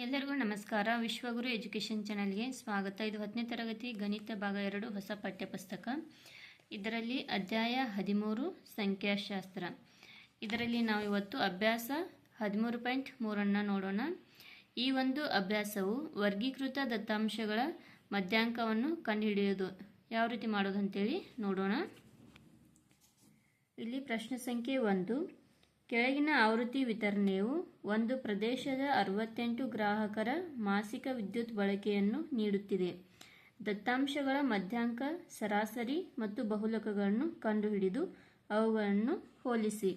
ಎಲ್ಲರಿಗೂ ನಮಸ್ಕಾರ. ವಿಶ್ವಗುರು ಎಜುಕೇಷನ್ ಚಾನಲ್ಗೆ ಸ್ವಾಗತ. ಇದು ಹತ್ತನೇ ತರಗತಿ ಗಣಿತ ಭಾಗ ಎರಡು ಹೊಸ ಪಠ್ಯಪುಸ್ತಕ. ಇದರಲ್ಲಿ ಅಧ್ಯಾಯ ಹದಿಮೂರು ಸಂಖ್ಯಾಶಾಸ್ತ್ರ. ಇದರಲ್ಲಿ ನಾವು ಇವತ್ತು ಅಭ್ಯಾಸ ಹದಿಮೂರು ಪಾಯಿಂಟ್ ಮೂರನ್ನು ನೋಡೋಣ. ಈ ಒಂದು ಅಭ್ಯಾಸವು ವರ್ಗೀಕೃತ ದತ್ತಾಂಶಗಳ ಮಧ್ಯಾಂಕವನ್ನು ಕಂಡುಹಿಡಿಯೋದು ಯಾವ ರೀತಿ ಮಾಡೋದು ಅಂತೇಳಿ ನೋಡೋಣ. ಇಲ್ಲಿ ಪ್ರಶ್ನೆ ಸಂಖ್ಯೆ ಒಂದು. ಕೆಳಗಿನ ಆವೃತ್ತಿ ವಿತರಣೆಯು ಒಂದು ಪ್ರದೇಶದ ಅರವತ್ತೆಂಟು ಗ್ರಾಹಕರ ಮಾಸಿಕ ವಿದ್ಯುತ್ ಬಳಕೆಯನ್ನು ನೀಡುತ್ತಿದೆ. ದತ್ತಾಂಶಗಳ ಮಧ್ಯಾಂಕ, ಸರಾಸರಿ ಮತ್ತು ಬಹುಲಕಗಳನ್ನು ಕಂಡುಹಿಡಿದು ಅವುಗಳನ್ನು ಹೋಲಿಸಿ.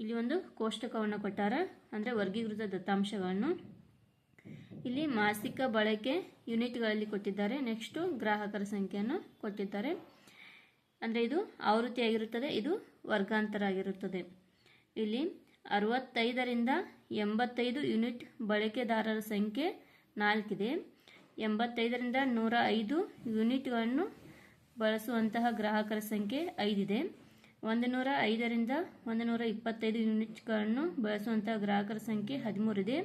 ಇಲ್ಲಿ ಒಂದು ಕೋಷ್ಟಕವನ್ನು ಕೊಟ್ಟಾರ, ಅಂದರೆ ವರ್ಗೀಕೃತ ದತ್ತಾಂಶಗಳನ್ನು. ಇಲ್ಲಿ ಮಾಸಿಕ ಬಳಕೆ ಯೂನಿಟ್ಗಳಲ್ಲಿ ಕೊಟ್ಟಿದ್ದಾರೆ, ನೆಕ್ಸ್ಟು ಗ್ರಾಹಕರ ಸಂಖ್ಯೆಯನ್ನು ಕೊಟ್ಟಿದ್ದಾರೆ. ಅಂದರೆ ಇದು ಆವೃತ್ತಿಯಾಗಿರುತ್ತದೆ, ಇದು ವರ್ಗಾಂತರ ಆಗಿರುತ್ತದೆ ಇಲ್ಲಿ ಅರವತ್ತೈದರಿಂದ ಎಂಬತ್ತೈದು ಯೂನಿಟ್ ಬಳಕೆದಾರರ ಸಂಖ್ಯೆ ನಾಲ್ಕಿದೆ. ಎಂಬತ್ತೈದರಿಂದ ನೂರ ಐದು ಯೂನಿಟ್ಗಳನ್ನು ಬಳಸುವಂತಹ ಗ್ರಾಹಕರ ಸಂಖ್ಯೆ ಐದಿದೆ. ಒಂದು ನೂರ ಐದರಿಂದ ಒಂದು ನೂರ ಇಪ್ಪತ್ತೈದು ಯೂನಿಟ್ಗಳನ್ನು ಬಳಸುವಂತಹ ಗ್ರಾಹಕರ ಸಂಖ್ಯೆ ಹದಿಮೂರಿದೆ.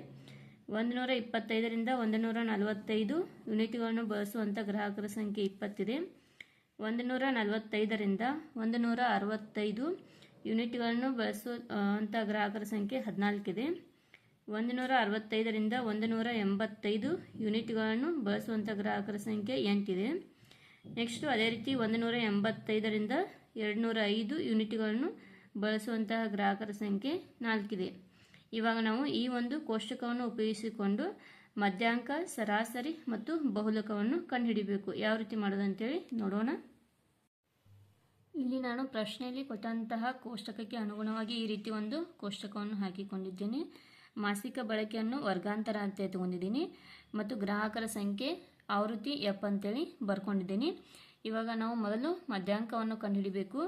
ಒಂದು ನೂರ ಇಪ್ಪತ್ತೈದರಿಂದ ಒಂದು ನೂರ ನಲವತ್ತೈದು ಯೂನಿಟ್ಗಳನ್ನು ಬಳಸುವಂಥ ಗ್ರಾಹಕರ ಸಂಖ್ಯೆ ಇಪ್ಪತ್ತಿದೆ. ಒಂದು ನೂರ ನಲವತ್ತೈದರಿಂದ ಒಂದು ನೂರ ಅರವತ್ತೈದು ಯೂನಿಟ್ಗಳನ್ನು ಬಳಸೋ ಅಂಥ ಗ್ರಾಹಕರ ಸಂಖ್ಯೆ ಹದಿನಾಲ್ಕಿದೆ ಒಂದು ನೂರ ಅರವತ್ತೈದರಿಂದ ಒಂದು ನೂರ ಎಂಬತ್ತೈದು ಯೂನಿಟ್ಗಳನ್ನು ಬಳಸುವಂಥ ಗ್ರಾಹಕರ ಸಂಖ್ಯೆ ಎಂಟಿದೆ ನೆಕ್ಸ್ಟು ಅದೇ ರೀತಿ ಒಂದು ನೂರ ಎಂಬತ್ತೈದರಿಂದ ಎರಡು ನೂರ ಐದು ಯೂನಿಟ್ಗಳನ್ನು ಬಳಸುವಂತಹ ಗ್ರಾಹಕರ ಸಂಖ್ಯೆ ನಾಲ್ಕಿದೆ ಇವಾಗ ನಾವು ಈ ಒಂದು ಕೋಷ್ಟಕವನ್ನು ಉಪಯೋಗಿಸಿಕೊಂಡು ಮಧ್ಯಾಂಕ, ಸರಾಸರಿ ಮತ್ತು ಬಹುಲಕವನ್ನು ಕಂಡುಹಿಡಿಬೇಕು. ಯಾವ ರೀತಿ ಮಾಡೋದಂತೇಳಿ ನೋಡೋಣ. ಇಲ್ಲಿ ನಾನು ಪ್ರಶ್ನೆಯಲ್ಲಿ ಕೊಟ್ಟಂತಹ ಕೋಷ್ಟಕಕ್ಕೆ ಅನುಗುಣವಾಗಿ ಈ ರೀತಿ ಒಂದು ಕೋಷ್ಟಕವನ್ನು ಹಾಕಿಕೊಂಡಿದ್ದೇನೆ. ಮಾಸಿಕ ಬಳಕೆಯನ್ನು ವರ್ಗಾಂತರ ಅಂತ ತಗೊಂಡಿದ್ದೀನಿ ಮತ್ತು ಗ್ರಾಹಕರ ಸಂಖ್ಯೆ ಆವೃತ್ತಿ ಎಪ್ ಅಂತೇಳಿ ಬರ್ಕೊಂಡಿದ್ದೀನಿ. ಇವಾಗ ನಾವು ಮೊದಲು ಮಧ್ಯಾಂಕವನ್ನು ಕಂಡುಹಿಡಿಬೇಕು.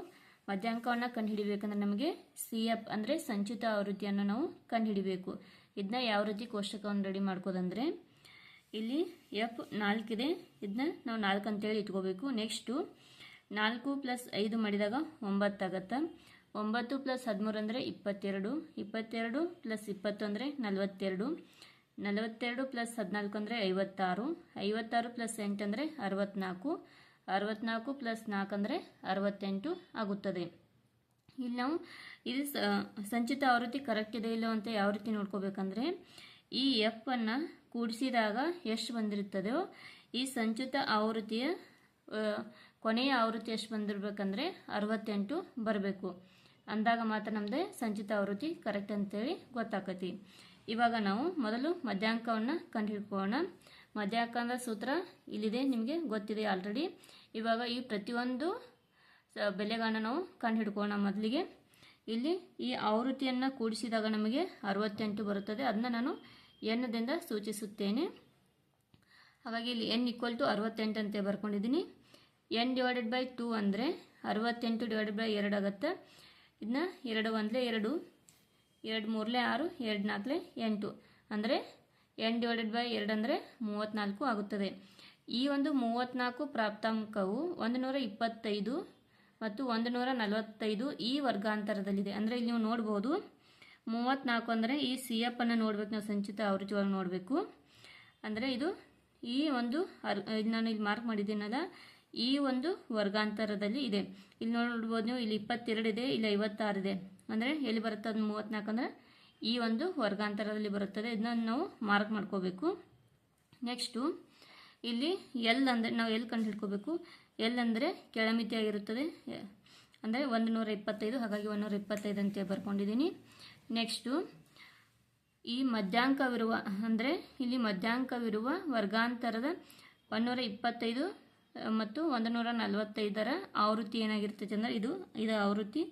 ಮಧ್ಯಾಂಕವನ್ನು ಕಂಡುಹಿಡಿಬೇಕಂದ್ರೆ ನಮಗೆ ಸಿ ಎಫ್ ಅಂದರೆ ಸಂಚಿತ ಆವೃತ್ತಿಯನ್ನು ನಾವು ಕಂಡುಹಿಡಿಬೇಕು. ಇದನ್ನ ಯಾವ ರೀತಿ ಕೋಷ್ಟಕವನ್ನು ರೆಡಿ ಮಾಡ್ಕೋದಂದರೆ ಇಲ್ಲಿ ಎಫ್ ನಾಲ್ಕಿದೆ. ಇದನ್ನ ನಾವು ನಾಲ್ಕು ಅಂತೇಳಿ ಇಟ್ಕೋಬೇಕು. ನೆಕ್ಸ್ಟು ನಾಲ್ಕು ಪ್ಲಸ್ ಐದು ಮಾಡಿದಾಗ ಒಂಬತ್ತಾಗತ್ತೆ ಒಂಬತ್ತು ಪ್ಲಸ್ ಹದಿಮೂರು ಅಂದರೆ ಇಪ್ಪತ್ತೆರಡು. ಇಪ್ಪತ್ತೆರಡು ಪ್ಲಸ್ ಇಪ್ಪತ್ತು ಅಂದರೆ ನಲವತ್ತೆರಡು. ನಲವತ್ತೆರಡು ಪ್ಲಸ್ ಹದಿನಾಲ್ಕು ಅಂದರೆ ಐವತ್ತಾರು. ಐವತ್ತಾರು ಪ್ಲಸ್ ಎಂಟು ಅಂದರೆ ಅರವತ್ನಾಲ್ಕು. ಅರವತ್ನಾಲ್ಕು ಪ್ಲಸ್ ನಾಲ್ಕು ಅಂದರೆ ಅರವತ್ತೆಂಟು ಆಗುತ್ತದೆ. ಇಲ್ಲಿ ನಾವು ಇದು ಸಂಚಿತ ಆವೃತ್ತಿ ಕರೆಕ್ಟ್ ಇದೆ ಇಲ್ಲೋ ಅಂತ ಯಾವ ರೀತಿ ನೋಡ್ಕೋಬೇಕಂದ್ರೆ, ಈ ಎಫ್ ಅನ್ನು ಕೂಡಿಸಿದಾಗ ಎಷ್ಟು ಬಂದಿರುತ್ತದೋ ಈ ಸಂಚಿತ ಆವೃತ್ತಿಯ ಕೊನೆಯ ಆವೃತ್ತಿ ಎಷ್ಟು ಬಂದಿರಬೇಕಂದ್ರೆ ಅರವತ್ತೆಂಟು ಬರಬೇಕು. ಅಂದಾಗ ಮಾತ್ರ ನಮ್ಮದೇ ಸಂಚಿತ ಆವೃತ್ತಿ ಕರೆಕ್ಟ್ ಅಂತೇಳಿ ಗೊತ್ತಾಕತಿ. ಇವಾಗ ನಾವು ಮೊದಲು ಮಧ್ಯಾಂಕವನ್ನು ಕಂಡುಹಿಡ್ಕೋಣ ಮಧ್ಯಾಹ್ನದ ಸೂತ್ರ ಇಲ್ಲಿದೆ, ನಿಮಗೆ ಗೊತ್ತಿದೆ ಆಲ್ರೆಡಿ ಇವಾಗ ಈ ಪ್ರತಿಯೊಂದು ಬೆಲೆಗಳನ್ನ ನಾವು ಕಂಡುಹಿಡ್ಕೋಣ ಮೊದಲಿಗೆ. ಇಲ್ಲಿ ಈ ಆವೃತ್ತಿಯನ್ನು ಕೂಡಿಸಿದಾಗ ನಮಗೆ ಅರವತ್ತೆಂಟು ಬರುತ್ತದೆ. ಅದನ್ನ ನಾನು ಎನ್ನದಿಂದ ಸೂಚಿಸುತ್ತೇನೆ. ಹಾಗಾಗಿ ಇಲ್ಲಿ ಎನ್ ಈಕ್ವಲ್ ಟು ಅರವತ್ತೆಂಟು ಅಂತ ಬರ್ಕೊಂಡಿದ್ದೀನಿ. ಎನ್ ಡಿವೈಡೆಡ್ ಬೈ ಟೂ ಅಂದರೆ ಅರವತ್ತೆಂಟು ಡಿವೈಡೆಡ್ ಬೈ ಎರಡು ಆಗುತ್ತೆ. ಇದನ್ನ ಎರಡು ಒಂದಲೆ ಎರಡು ಎರಡು ಮೂರಲೆ ಆರು, ಎರಡು ನಾಲ್ಕಲೇ ಎಂಟು. ಅಂದರೆ ಎನ್ ಡಿವೈಡೆಡ್ ಬೈ ಎರಡು ಅಂದರೆ ಮೂವತ್ತ್ನಾಲ್ಕು ಆಗುತ್ತದೆ. ಈ ಒಂದು ಮೂವತ್ತ್ನಾಲ್ಕು ಪ್ರಾಪ್ತಾಂಕವು ಒಂದು ನೂರ ಇಪ್ಪತ್ತೈದು ಮತ್ತು ಒಂದು ನೂರ ನಲವತ್ತೈದು ಈ ವರ್ಗಾಂತರದಲ್ಲಿದೆ. ಅಂದರೆ ಇಲ್ಲಿ ನೀವು ನೋಡ್ಬೋದು ಮೂವತ್ತ್ನಾಲ್ಕು ಅಂದರೆ ಈ ಸಿ ಎಫ್ ಅನ್ನು ನೋಡ್ಬೇಕು, ನಾವು ಸಂಚಿತ ಆವೃತ್ತಿಯೊಳಗೆ ನೋಡಬೇಕು. ಅಂದರೆ ಇದು ಈ ಒಂದು ಅರ್ ನಾನು ಇಲ್ಲಿ ಮಾರ್ಕ್ ಮಾಡಿದ್ದೀನಲ್ಲ ಈ ಒಂದು ವರ್ಗಾಂತರದಲ್ಲಿ ಇದೆ. ಇಲ್ಲಿ ನೋಡ್ಬೋದು ನೀವು ಇಲ್ಲಿ ಇಪ್ಪತ್ತೆರಡು ಇದೆ, ಇಲ್ಲಿ ಐವತ್ತಾರು ಇದೆ. ಅಂದರೆ ಎಲ್ಲಿ ಬರುತ್ತೆ ಅದು ಮೂವತ್ತ್ನಾಲ್ಕು ಅಂದರೆ ಈ ಒಂದು ವರ್ಗಾಂತರದಲ್ಲಿ ಬರುತ್ತದೆ. ಇದನ್ನು ನಾವು ಮಾರ್ಕ್ ಮಾಡ್ಕೋಬೇಕು. ನೆಕ್ಸ್ಟು ಇಲ್ಲಿ ಎಲ್ ಅಂದರೆ ನಾವು ಎಲ್ಲಿ ಕಂಡು ಹಿಡ್ಕೋಬೇಕು? ಎಲ್ ಅಂದರೆ ಕೆಳಮಿತಿಯಾಗಿರುತ್ತದೆ ಅಂದರೆ ಒಂದು ನೂರ ಇಪ್ಪತ್ತೈದು, ಹಾಗಾಗಿ ಒಂದು ನೂರ ಇಪ್ಪತ್ತೈದು ಅಂತ ಬರ್ಕೊಂಡಿದ್ದೀನಿ. ನೆಕ್ಸ್ಟು ಈ ಮಧ್ಯಾಂಕವಿರುವ, ಅಂದರೆ ಇಲ್ಲಿ ಮಧ್ಯಾಂಕವಿರುವ ವರ್ಗಾಂತರದ ಒಂದೂರ ಇಪ್ಪತ್ತೈದು ಮತ್ತು ಒಂದು ನೂರ ನಲವತ್ತೈದರ ಆವೃತ್ತಿ ಏನಾಗಿರ್ತೈತೆ ಅಂದರೆ ಇದು ಇದು ಆವೃತ್ತಿ.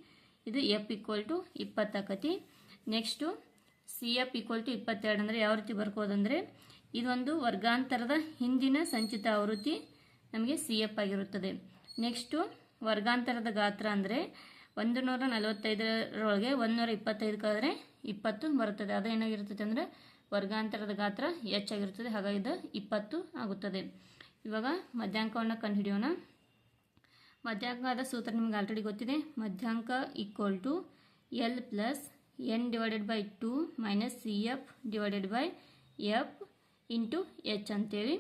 ಇದು F equal to ಇಪ್ಪತ್ತಾಕತಿ. Next C F equal to ಇಪ್ಪತ್ತೆರಡು ಅಂದರೆ ಯಾವ ರೀತಿ ಬರ್ಕೋದಂದರೆ, ಇದೊಂದು ವರ್ಗಾಂತರದ ಹಿಂದಿನ ಸಂಚಿತ ಆವೃತ್ತಿ ನಮಗೆ ಸಿ ಎಫ್ ಆಗಿರುತ್ತದೆ. ನೆಕ್ಸ್ಟು ವರ್ಗಾಂತರದ ಗಾತ್ರ ಅಂದರೆ ಒಂದು ನೂರ ನಲವತ್ತೈದರೊಳಗೆ ಒಂದು ನೂರ ಇಪ್ಪತ್ತೈದಕ್ಕಾದರೆ ಇಪ್ಪತ್ತು ಬರುತ್ತದೆ. ಅದೇನಾಗಿರ್ತದೆ ಅಂದರೆ ವರ್ಗಾಂತರದ ಗಾತ್ರ ಹೆಚ್ಚಾಗಿರುತ್ತದೆ ಹಾಗಾಗಿ ಇದು ಇಪ್ಪತ್ತು ಆಗುತ್ತದೆ. ಇವಾಗ ಮಧ್ಯಾಂಕವನ್ನು ಕಂಡುಹಿಡಿಯೋಣ. ಮಧ್ಯಾಂಕದ ಸೂತ್ರ ನಿಮ್ಗೆ ಆಲ್ರೆಡಿ ಗೊತ್ತಿದೆ. ಮಧ್ಯಾಂಕ equal to L plus N divided by two minus C F divided by F into H ಅಂತೇಳಿ.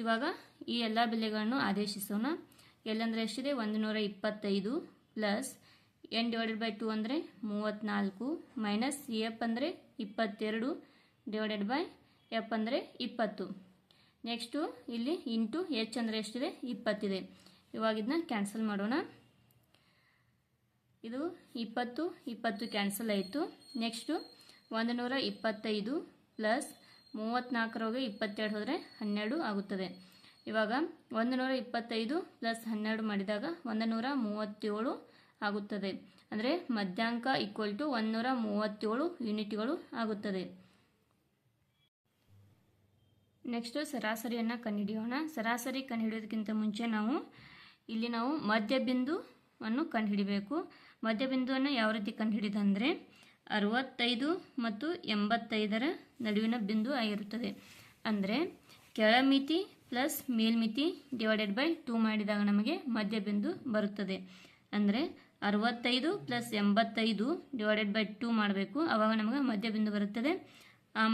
ಇವಾಗ ಈ ಎಲ್ಲ ಬೆಲೆಗಳನ್ನು ಆದೇಶಿಸೋಣ. ಎಲ್ ಅಂದರೆ ಎಷ್ಟಿದೆ? ಒಂದು ನೂರ ಇಪ್ಪತ್ತೈದು plus N divided by two ಅಂದರೆ ಮೂವತ್ತ್ನಾಲ್ಕು ಮೈನಸ್ ಸಿ ಎಫ್ ಅಂದರೆ ಇಪ್ಪತ್ತೆರಡು ಡಿವೈಡೆಡ್ ಬೈ ಎಫ್ ಅಂದರೆ ಇಪ್ಪತ್ತು. ನೆಕ್ಸ್ಟು ಇಲ್ಲಿ ಇಂಟು ಎಚ್ ಅಂದರೆ ಎಷ್ಟಿದೆ? ಇಪ್ಪತ್ತಿದೆ. ಇವಾಗ ಇದನ್ನ ಕ್ಯಾನ್ಸಲ್ ಮಾಡೋಣ. ಇದು ಇಪ್ಪತ್ತು ಇಪ್ಪತ್ತು ಕ್ಯಾನ್ಸಲ್ ಆಯಿತು. ನೆಕ್ಸ್ಟು ಒಂದು ನೂರ ಇಪ್ಪತ್ತೈದು ಪ್ಲಸ್ ಮೂವತ್ತ್ನಾಲ್ಕರೊಳಗೆ ಇಪ್ಪತ್ತೆರಡು ಹೋದರೆ ಹನ್ನೆರಡು ಆಗುತ್ತದೆ. ಇವಾಗ ಒಂದು ನೂರ ಇಪ್ಪತ್ತೈದು ಪ್ಲಸ್ ಹನ್ನೆರಡು ಮಾಡಿದಾಗ ಒಂದು ನೂರ ಮೂವತ್ತೇಳು ಆಗುತ್ತದೆ. ಅಂದರೆ ಮಧ್ಯಾಂಕ ಈಕ್ವಲ್ ಟು ಒಂದು ನೂರ ಮೂವತ್ತೇಳು ಯೂನಿಟ್ಗಳು ಆಗುತ್ತದೆ. ನೆಕ್ಸ್ಟು ಸರಾಸರಿಯನ್ನು ಕಂಡುಹಿಡಿಯೋಣ. ಸರಾಸರಿ ಕಂಡುಹಿಡಿಯೋದಕ್ಕಿಂತ ಮುಂಚೆ ನಾವು ಇಲ್ಲಿ ನಾವು ಮಧ್ಯಬಿಂದುವನ್ನು ಕಂಡುಹಿಡಿಬೇಕು. ಮಧ್ಯಬಿಂದುವನ್ನು ಯಾವ ರೀತಿ ಕಂಡುಹಿಡಿದಂದರೆ ಅರವತ್ತೈದು ಮತ್ತು ಎಂಬತ್ತೈದರ ನಡುವಿನ ಬಿಂದು ಆಗಿರುತ್ತದೆ. ಅಂದರೆ ಕೆಳಮಿತಿ ಪ್ಲಸ್ ಮೇಲ್ಮಿತಿ ಡಿವೈಡೆಡ್ ಬೈ ಟೂ ಮಾಡಿದಾಗ ನಮಗೆ ಮಧ್ಯಬಿಂದು ಬರುತ್ತದೆ. ಅಂದರೆ ಅರವತ್ತೈದು ಪ್ಲಸ್ ಎಂಬತ್ತೈದು ಡಿವೈಡೆಡ್ ಬೈ ಟೂ ಮಾಡಬೇಕು. ಆವಾಗ ನಮಗೆ ಮಧ್ಯಬಿಂದು ಬರುತ್ತದೆ.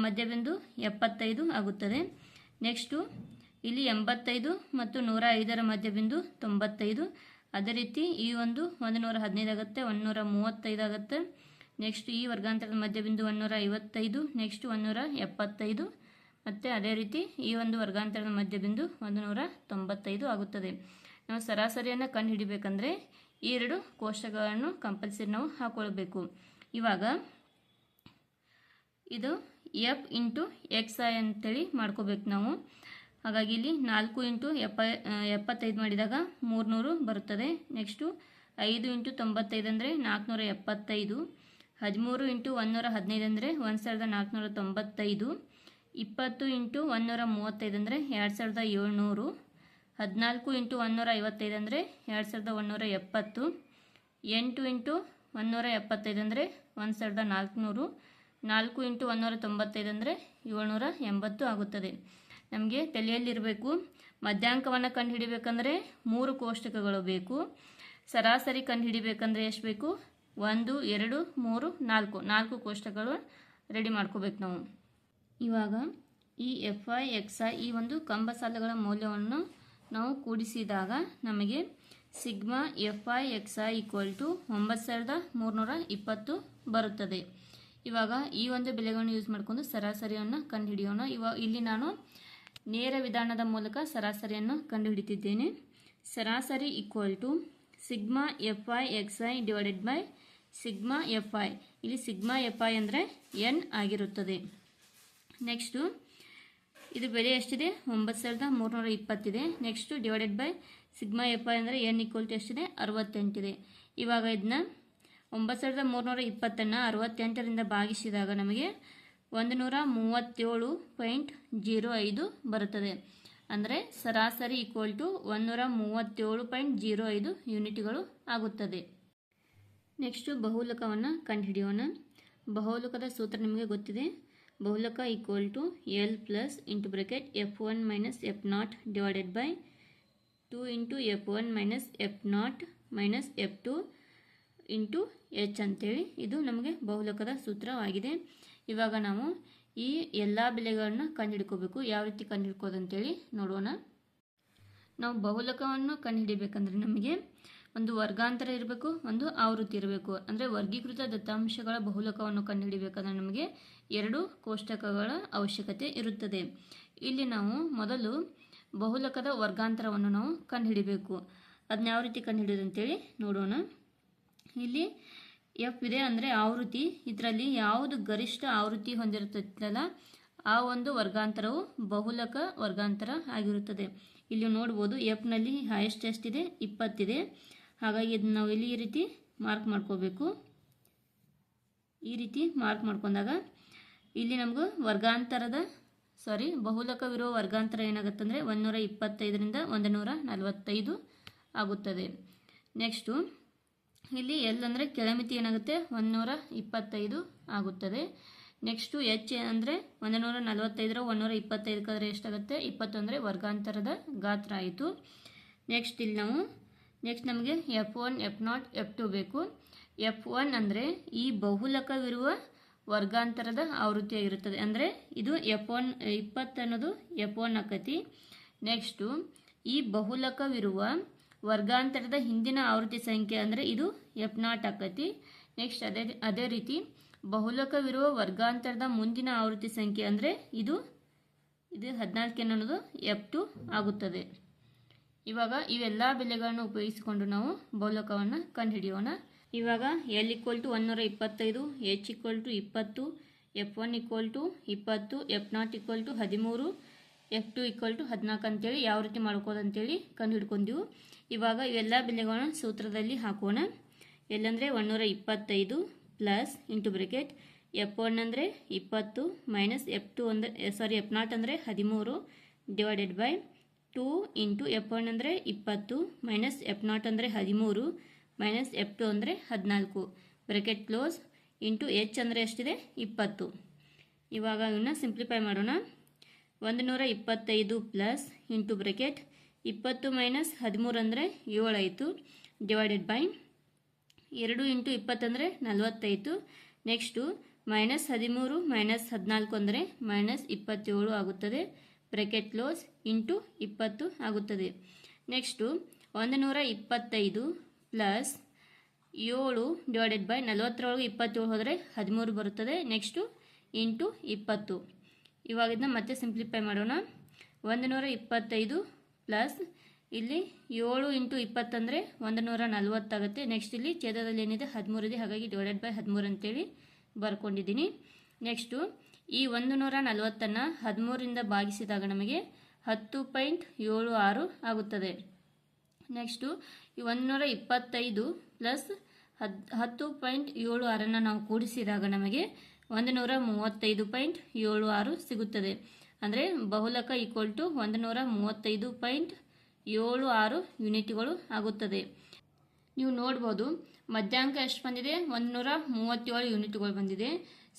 ಮಧ್ಯಬಿಂದು ಎಪ್ಪತ್ತೈದು ಆಗುತ್ತದೆ. ನೆಕ್ಸ್ಟು ಇಲ್ಲಿ ಎಂಬತ್ತೈದು ಮತ್ತು ನೂರ ಐದರ ಮಧ್ಯಬಿಂದು ತೊಂಬತ್ತೈದು. ಅದೇ ರೀತಿ ಈ ಒಂದು ಒಂದು ನೂರ ಹದಿನೈದು ಆಗುತ್ತೆ ಒಂದು ನೂರ ಮೂವತ್ತೈದು ಆಗುತ್ತೆ. ನೆಕ್ಸ್ಟ್ ಈ ವರ್ಗಾಂತರದ ಮಧ್ಯಬಿಂದು ಒಂದುನೂರ ಐವತ್ತೈದು ನೆಕ್ಸ್ಟ್ ಒಂದುನೂರ ಎಪ್ಪತ್ತೈದು. ಮತ್ತು ಅದೇ ರೀತಿ ಈ ಒಂದು ವರ್ಗಾಂತರದ ಮಧ್ಯಬಿಂದು ಒಂದು ನೂರ ತೊಂಬತ್ತೈದು ಆಗುತ್ತದೆ. ನಾವು ಸರಾಸರಿಯನ್ನು ಕಂಡುಹಿಡಿಬೇಕಂದ್ರೆ ಈ ಎರಡು ಕೋಶಗಳನ್ನು ಕಂಪಲ್ಸರಿ ನಾವು ಹಾಕೊಳ್ಬೇಕು. ಇವಾಗ ಇದು ಎಫ್ ಇಂಟು ಎಕ್ಸ್ ಐ ಅಂತೇಳಿ ಮಾಡ್ಕೋಬೇಕು ನಾವು. ಹಾಗಾಗಿ ಇಲ್ಲಿ ನಾಲ್ಕು ಇಂಟು ಎಪ್ಪ ಎಪ್ಪತ್ತೈದು ಮಾಡಿದಾಗ ಮೂರುನೂರು ಬರುತ್ತದೆ. ನೆಕ್ಸ್ಟು ಐದು ಇಂಟು ತೊಂಬತ್ತೈದು ಅಂದರೆ ನಾಲ್ಕುನೂರ ಎಪ್ಪತ್ತೈದು. ಹದಿಮೂರು ಇಂಟು ಒಂದುನೂರ ಹದಿನೈದು ಅಂದರೆ ಒಂದು ಸಾವಿರದ ನಾಲ್ಕುನೂರ ತೊಂಬತ್ತೈದು. ಇಪ್ಪತ್ತು ಇಂಟು ಒಂದುನೂರ ಮೂವತ್ತೈದು ಅಂದರೆ ಎರಡು ಸಾವಿರದ ಏಳ್ನೂರು. ಹದಿನಾಲ್ಕು ಇಂಟು ಒಂದುನೂರ ಐವತ್ತೈದು ಅಂದರೆ ಎರಡು ಸಾವಿರದ ಒಂದುನೂರ ಎಪ್ಪತ್ತು. ಎಂಟು ಇಂಟು ಒಂದುನೂರ ಎಪ್ಪತ್ತೈದು ಅಂದರೆ ಒಂದು ಸಾವಿರದ ನಾಲ್ಕುನೂರು. ನಾಲ್ಕು ಇಂಟು ಒಂದೂರ ತೊಂಬತ್ತೈದು ಅಂದರೆ ಏಳ್ನೂರ ಎಂಬತ್ತು ಆಗುತ್ತದೆ. ನಮಗೆ ತಲೆಯಲ್ಲಿರಬೇಕು. ಮಧ್ಯಾಂಕವನ್ನು ಕಂಡುಹಿಡಿಬೇಕಂದ್ರೆ ಮೂರು ಕೋಷ್ಟಕಗಳು ಬೇಕು. ಸರಾಸರಿ ಕಂಡುಹಿಡಿಬೇಕಂದ್ರೆ ಎಷ್ಟು ಬೇಕು? ಒಂದು, ಎರಡು, ಮೂರು, ನಾಲ್ಕು. ನಾಲ್ಕು ಕೋಷ್ಟಕಗಳು ರೆಡಿ ಮಾಡ್ಕೋಬೇಕು ನಾವು. ಇವಾಗ ಈ ಎಫ್ ಐ ಎಕ್ಸ್ ಐ ಈ ಒಂದು ಕಂಬ ಸಾಲುಗಳ ಮೌಲ್ಯವನ್ನು ನಾವು ಕೂಡಿಸಿದಾಗ ನಮಗೆ sigma F I X I equal to ಒಂಬತ್ತು ಸಾವಿರದ ಮೂರುನೂರ ಇಪ್ಪತ್ತು ಬರುತ್ತದೆ. ಇವಾಗ ಈ ಒಂದು ಬೆಲೆಗಳನ್ನು ಯೂಸ್ ಮಾಡಿಕೊಂಡು ಸರಾಸರಿಯನ್ನು ಕಂಡುಹಿಡಿಯೋಣ. ಇವಾಗ ಇಲ್ಲಿ ನಾನು ನೇರ ವಿಧಾನದ ಮೂಲಕ ಸರಾಸರಿಯನ್ನು ಕಂಡುಹಿಡಿತಿದ್ದೇನೆ. ಸರಾಸರಿ equal to sigma F I X I divided by sigma F I ಇಲ್ಲಿ ಸಿಗ್ಮಾ ಎಫ್ ಐ ಅಂದರೆ ಎನ್ ಆಗಿರುತ್ತದೆ. ನೆಕ್ಸ್ಟು ಇದು ಬೆಲೆ ಎಷ್ಟಿದೆ? ಒಂಬತ್ತು ಸಾವಿರದ ಮೂರುನೂರ ಇಪ್ಪತ್ತಿದೆ. Next divided by sigma F I ಅಂದರೆ ಎನ್ ಈಕ್ವಲ್ ಟು ಎಷ್ಟಿದೆ? ಅರವತ್ತೆಂಟಿದೆ. ಇವಾಗ ಇದನ್ನ ಒಂಬತ್ತು ಸಾವಿರದ ಮೂರುನೂರ ಇಪ್ಪತ್ತನ್ನು ಅರವತ್ತೆಂಟರಿಂದ ಭಾಗಿಸಿದಾಗ ನಮಗೆ ಒಂದು ನೂರ ಮೂವತ್ತೇಳು ಪಾಯಿಂಟ್ ಜೀರೋ ಐದು ಬರುತ್ತದೆ. ಅಂದರೆ ಸರಾಸರಿ ಈಕ್ವಲ್ ಟು ಒಂದುನೂರ ಮೂವತ್ತೇಳು ಪಾಯಿಂಟ್ ಜೀರೋ ಐದು ಯೂನಿಟ್ಗಳು ಆಗುತ್ತದೆ. ನೆಕ್ಸ್ಟು ಬಹುಲಕವನ್ನು ಕಂಡುಹಿಡಿಯೋಣ. ಬಹುಲಕದ ಸೂತ್ರ ನಿಮಗೆ ಗೊತ್ತಿದೆ. ಬಹುಲಕ equal to L plus into bracket F one minus F nought divided by two into F one minus F nought minus F two into H ಅಂತೇಳಿ. ಇದು ನಮಗೆ ಬಹುಲಕದ ಸೂತ್ರವಾಗಿದೆ. ಇವಾಗ ನಾವು ಈ ಎಲ್ಲ ಬೆಲೆಗಳನ್ನ ಕಂಡುಹಿಡ್ಕೋಬೇಕು. ಯಾವ ರೀತಿ ಕಂಡುಹಿಡ್ಕೋದಂತೇಳಿ ನೋಡೋಣ. ನಾವು ಬಹುಲಕವನ್ನು ಕಂಡುಹಿಡಿಬೇಕಂದ್ರೆ ನಮಗೆ ಒಂದು ವರ್ಗಾಂತರ ಇರಬೇಕು, ಒಂದು ಆವೃತ್ತಿ ಇರಬೇಕು. ಅಂದರೆ ವರ್ಗೀಕೃತ ದತ್ತಾಂಶಗಳ ಬಹುಲಕವನ್ನು ಕಂಡುಹಿಡಿಬೇಕಂದ್ರೆ ನಮಗೆ ಎರಡು ಕೋಷ್ಟಕಗಳ ಅವಶ್ಯಕತೆ ಇರುತ್ತದೆ. ಇಲ್ಲಿ ನಾವು ಮೊದಲು ಬಹುಲಕದ ವರ್ಗಾಂತರವನ್ನು ನಾವು ಕಂಡುಹಿಡಿಬೇಕು. ಅದನ್ನ ಯಾವ ರೀತಿ ಕಂಡುಹಿಡಿಯೋದಂತೇಳಿ ನೋಡೋಣ. ಇಲ್ಲಿ ಎಫ್ ಇದೆ ಅಂದರೆ ಆವೃತ್ತಿ. ಇದರಲ್ಲಿ ಯಾವುದು ಗರಿಷ್ಠ ಆವೃತ್ತಿ ಹೊಂದಿರುತ್ತಲ್ಲ ಆ ಒಂದು ವರ್ಗಾಂತರವು ಬಹುಲಕ ವರ್ಗಾಂತರ ಆಗಿರುತ್ತದೆ. ಇಲ್ಲಿ ನೋಡ್ಬೋದು ಎಫ್ನಲ್ಲಿ ಹೈಯೆಸ್ಟ್ ಇದೆ, ಇಪ್ಪತ್ತಿದೆ. ಹಾಗಾಗಿ ಇದನ್ನ ನಾವು ಇಲ್ಲಿ ಈ ರೀತಿ ಮಾರ್ಕ್ ಮಾಡ್ಕೋಬೇಕು. ಈ ರೀತಿ ಮಾರ್ಕ್ ಮಾಡ್ಕೊಂಡಾಗ ಇಲ್ಲಿ ನಮಗೂ ವರ್ಗಾಂತರದ ಸಾರಿ ಬಹುಲಕವಿರುವ ವರ್ಗಾಂತರ ಏನಾಗುತ್ತಂದರೆ ಒಂದುನೂರ ಇಪ್ಪತ್ತೈದರಿಂದ ಒಂದು ನೂರ ನಲವತ್ತೈದು ಆಗುತ್ತದೆ. ನೆಕ್ಸ್ಟು ಇಲ್ಲಿ ಎಲ್ ಅಂದರೆ ಕೆಳಮಿತಿ ಏನಾಗುತ್ತೆ? ಒಂದುನೂರ ಇಪ್ಪತ್ತೈದು ಆಗುತ್ತದೆ. ನೆಕ್ಸ್ಟು ಎಚ್ ಅಂದರೆ ಒಂದು ನೂರ ನಲವತ್ತೈದರ ಒಂದುನೂರ ಇಪ್ಪತ್ತೈದಕ್ಕಾದರೆ ಎಷ್ಟಾಗುತ್ತೆ? ಇಪ್ಪತ್ತು ಅಂದರೆ ವರ್ಗಾಂತರದ ಗಾತ್ರ ಆಯಿತು. ನೆಕ್ಸ್ಟ್ ಇಲ್ಲಿ ನಾವು ನೆಕ್ಸ್ಟ್ ನಮಗೆ F one F nought F two ಬೇಕು. ಎಫ್ ಒನ್ ಅಂದರೆ ಈ ಬಹುಲಕವಿರುವ ವರ್ಗಾಂತರದ ಆವೃತ್ತಿಯಾಗಿರುತ್ತದೆ ಅಂದರೆ ಇದು ಎಫ್ ಒನ್ ಇಪ್ಪತ್ತು ಅನ್ನೋದು ಎಫ್ ಒನ್ ಆಕತಿ. ನೆಕ್ಸ್ಟು ಈ ಬಹುಲಕವಿರುವ ವರ್ಗಾಂತರದ ಹಿಂದಿನ ಆವೃತ್ತಿ ಸಂಖ್ಯೆ ಅಂದರೆ ಇದು ಎಫ್ ನಾಟ್ ಆಕತಿ ನೆಕ್ಸ್ಟ್ ಅದೇ ಅದೇ ರೀತಿ ಬಹುಲಕವಿರುವ ವರ್ಗಾಂತರದ ಮುಂದಿನ ಆವೃತ್ತಿ ಸಂಖ್ಯೆ ಅಂದರೆ ಇದು ಇದು ಹದಿನಾಲ್ಕು ಅನ್ನೋದು ಎಫ್ ಟು ಆಗುತ್ತದೆ. ಇವಾಗ ಇವೆಲ್ಲ ಬೆಲೆಗಳನ್ನು ಉಪಯೋಗಿಸಿಕೊಂಡು ನಾವು ಬಹುಲಕವನ್ನು ಕಂಡುಹಿಡಿಯೋಣ. ಇವಾಗ ಎಲ್ ಈಕ್ವಲ್ ಟು ಒನ್ನೂರ ಇಪ್ಪತ್ತೈದು ಎಚ್ ಈಕ್ವಲ್ ಟು ಇಪ್ಪತ್ತು ಎಫ್ ಒನ್ ಈಕ್ವಲ್ ಟು ಇಪ್ಪತ್ತು ಎಫ್ ನಾಟ್ ಈಕ್ವಲ್ ಟು ಹದಿಮೂರು ಎಫ್ ಟು ಈಕ್ವಲ್ ಟು ಹದಿನಾಲ್ಕು ಅಂತೇಳಿ ಯಾವ ರೀತಿ ಮಾಡ್ಕೋದು ಅಂತೇಳಿ ಕಂಡು ಹಿಡ್ಕೊಂಡೆವು ಇವಾಗ ಇವೆಲ್ಲ ಬೆಲೆಗಳನ್ನು ಸೂತ್ರದಲ್ಲಿ ಹಾಕೋಣ. ಎಲ್ಲಂದರೆ ಒಂದೂರ ಇಪ್ಪತ್ತೈದು plus into bracket F one ಅಂದರೆ ಇಪ್ಪತ್ತು ಮೈನಸ್ ಎಫ್ ಟು ಅಂದರೆ ಸಾರಿ ಎಫ್ ನಾಟ್ ಅಂದರೆ ಹದಿಮೂರು divided by two into F one ಅಂದರೆ ಇಪ್ಪತ್ತು ಮೈನಸ್ ಎಫ್ ನಾಟ್ ಅಂದರೆ ಹದಿಮೂರು ಮೈನಸ್ ಎಫ್ ಟು ಅಂದರೆ ಹದಿನಾಲ್ಕು. ಬ್ರೆಕೆಟ್ ಕ್ಲೋಸ್ ಇಂಟು ಎಚ್ ಅಂದರೆ ಎಷ್ಟಿದೆ? ಇಪ್ಪತ್ತು. ಇವಾಗ ಇವನ್ನ ಸಿಂಪ್ಲಿಫೈ ಮಾಡೋಣ. ಒಂದು ನೂರ ಇಪ್ಪತ್ತೈದು ಪ್ಲಸ್ ಇಂಟು ಬ್ರೆಕೆಟ್ ಇಪ್ಪತ್ತು ಮೈನಸ್ ಹದಿಮೂರು ಅಂದರೆ ಏಳಾಯಿತು ಡಿವೈಡೆಡ್ ಬೈ ಎರಡು ಇಂಟು ಇಪ್ಪತ್ತಂದರೆ ನಲವತ್ತೈದು. ನೆಕ್ಸ್ಟು ಮೈನಸ್ ಹದಿಮೂರು ಮೈನಸ್ ಹದಿನಾಲ್ಕು ಅಂದರೆ ಮೈನಸ್ ಇಪ್ಪತ್ತೇಳು ಆಗುತ್ತದೆ. ಬ್ರೆಕೆಟ್ ಕ್ಲೋಸ್ ಇಂಟು ಇಪ್ಪತ್ತು ಆಗುತ್ತದೆ. ನೆಕ್ಸ್ಟು ಒಂದು ನೂರ ಇಪ್ಪತ್ತೈದು ಪ್ಲಸ್ ಏಳು ಡಿವೈಡೆಡ್ ಬೈ ನಲವತ್ತರೊಳಗೆ ಇಪ್ಪತ್ತೇಳು ಹೋದರೆ ಹದಿಮೂರು ಬರುತ್ತದೆ. ನೆಕ್ಸ್ಟು ಇಂಟು ಇಪ್ಪತ್ತು. ಇವಾಗ ಇದನ್ನ ಮತ್ತೆ ಸಿಂಪ್ಲಿಫೈ ಮಾಡೋಣ. ಒಂದು ನೂರ ಇಪ್ಪತ್ತೈದು ಪ್ಲಸ್ ಇಲ್ಲಿ ಏಳು ಇಂಟು ಇಪ್ಪತ್ತಂದರೆ ಒಂದು ನೂರ ನಲ್ವತ್ತಾಗುತ್ತೆ ನೆಕ್ಸ್ಟ್ ಇಲ್ಲಿ ಛೇದದಲ್ಲಿ ಏನಿದೆ? ಹದಿಮೂರು ಇದೆ. ಹಾಗಾಗಿ ಡಿವೈಡೆಡ್ ಬೈ ಹದಿಮೂರು ಅಂತೇಳಿ ಬರ್ಕೊಂಡಿದ್ದೀನಿ. ನೆಕ್ಸ್ಟು ಈ ಒಂದು ನೂರ ನಲ್ವತ್ತನ್ನು ಹದಿಮೂರಿಂದ ಭಾಗಿಸಿದಾಗ ನಮಗೆ ಹತ್ತು ಪಾಯಿಂಟ್ ಏಳು ಆರು ಆಗುತ್ತದೆ. ನೆಕ್ಸ್ಟು ಈ ಒಂದು ನೂರ ಇಪ್ಪತ್ತೈದು ಪ್ಲಸ್ ಹದ್ ಹತ್ತು ಪಾಯಿಂಟ್ ಏಳು ಆರನ್ನು ನಾವು ಕೂಡಿಸಿದಾಗ ನಮಗೆ ಒಂದು ನೂರ ಮೂವತ್ತೈದು ಪಾಯಿಂಟ್ ಏಳು ಆರು ಸಿಗುತ್ತದೆ. ಅಂದರೆ ಬಹುಲಕ ಈಕ್ವಲ್ ಟು ಒಂದು ನೂರ ಮೂವತ್ತೈದು ಪಾಯಿಂಟ್ ಏಳು ಆರು ಯೂನಿಟ್ಗಳು ಆಗುತ್ತದೆ. ನೀವು ನೋಡ್ಬೋದು, ಮಧ್ಯಾಂಕ ಎಷ್ಟು ಬಂದಿದೆ? ಒಂದು ನೂರ ಮೂವತ್ತೇಳು ಯೂನಿಟ್ಗಳು ಬಂದಿದೆ.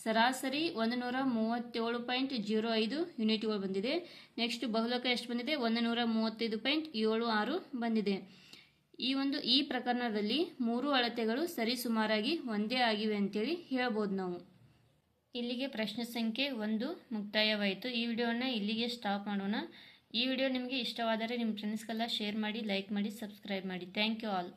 ಸರಾಸರಿ ಒಂದು ನೂರ ಮೂವತ್ತೇಳು ಪಾಯಿಂಟ್ ಜೀರೋ ಐದು ಯೂನಿಟ್ಗಳು ಬಂದಿದೆ. ನೆಕ್ಸ್ಟ್ ಬಹುಲಕ ಎಷ್ಟು ಬಂದಿದೆ? ಒಂದು ನೂರ ಮೂವತ್ತೈದು ಪಾಯಿಂಟ್ ಏಳು ಆರು ಬಂದಿದೆ. ಈ ಒಂದು, ಈ ಪ್ರಕರಣದಲ್ಲಿ ಮೂರು ಅಳತೆಗಳು ಸರಿಸುಮಾರಾಗಿ ಒಂದೇ ಆಗಿವೆ ಅಂತೇಳಿ ಹೇಳ್ಬೋದು ನಾವು. ಇಲ್ಲಿಗೆ ಪ್ರಶ್ನೆ ಸಂಖ್ಯೆ ಒಂದು ಮುಕ್ತಾಯವಾಯಿತು. ಈ ವಿಡಿಯೋನ ಇಲ್ಲಿಗೆ ಸ್ಟಾಪ್ ಮಾಡೋಣ. ಈ ವಿಡಿಯೋ ನಿಮಗೆ ಇಷ್ಟವಾದರೆ ನಿಮ್ಮ ಫ್ರೆಂಡ್ಸ್ಗೆಲ್ಲ ಶೇರ್ ಮಾಡಿ ಲೈಕ್ ಮಾಡಿ ಸಬ್ಸ್ಕ್ರೈಬ್ ಮಾಡಿ. Thank you all